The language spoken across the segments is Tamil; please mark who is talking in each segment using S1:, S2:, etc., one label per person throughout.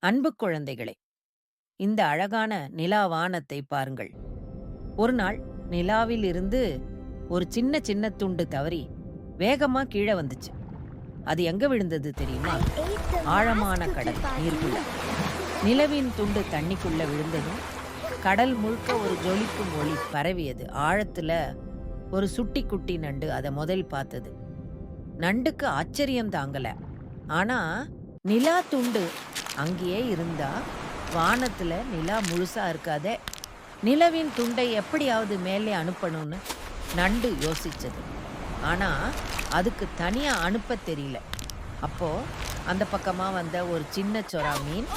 S1: அன்பு குழந்தைகளே இந்த அழகான நிலா வானத்தை பாருங்கள். ஒரு நாள் நிலாவில் இருந்து ஒரு சின்ன சின்ன துண்டு தவறி வேகமா கீழே வந்துச்சு. அது எங்க விழுந்தது தெரியுமா? ஆழமான கடல் நீருக்குள்ள. நிலவின் துண்டு தண்ணிக்குள்ள விழுந்ததும் கடல் முழுக்க ஒரு ஜொலிக்கும் ஒளி பரவியது. ஆழத்துல ஒரு சுட்டி குட்டி நண்டு அதை முதல் பார்த்தது. நண்டுக்கு ஆச்சரியம் தாங்கல. ஆனா நிலா துண்டு அங்கேயே இருந்தா வானத்துல நிலா முழுசா இருக்காதே. நிலவின் துண்டை எப்படியாவது மேலே அனுப்பணும்னு நண்டு யோசிச்சது. ஆனா அதுக்கு தனியா அனுப்ப தெரியல. அப்போ அந்த பக்கமா வந்த ஒரு சின்ன சொரா மீன்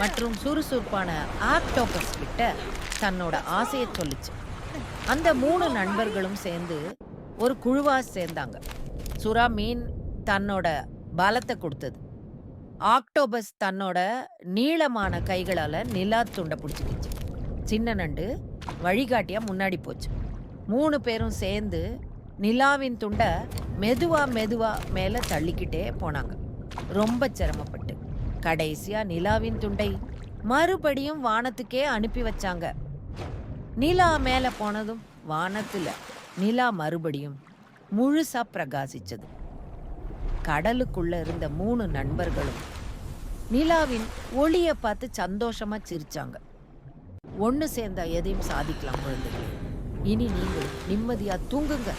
S1: மற்றும் சுறுசுறுப்பான ஆக்டோபஸ் கிட்ட தன்னோட ஆசையை சொல்லுச்சு. அந்த மூணு நண்பர்களும் சேர்ந்து ஒரு குழுவா சேர்ந்தாங்க. சுறா மீன் தன்னோட பலத்தை கொடுத்தது. ஆக்டோபஸ் தன்னோட நீளமான கைகளால நிலா துண்டை பிடிச்சிக்கிச்சு. சின்ன நண்டு வழிகாட்டியா முன்னாடி போச்சு. மூணு பேரும் சேர்ந்து நிலாவின் துண்டை மெதுவா மெதுவா மேல தள்ளிக்கிட்டே போனாங்க. ரொம்ப சிரமப்பட்டு. கடைசியா நிலாவின் துண்டை மறுபடியும் வானத்துக்கே அனுப்பி வச்சாங்க. நிலா மேல போனதும் வானத்துல நிலா மறுபடியும் முழுசா பிரகாசிச்சது. கடலுக்குள்ள இருந்த மூணு நண்பர்களும் நிலாவின் ஒளிய பார்த்து சந்தோஷமா சிரிச்சாங்க. ஒன்னு சேர்ந்தா எதையும் சாதிக்கலாம் குழந்தைகள். இனி நீங்கள் நிம்மதியா தூங்குங்க.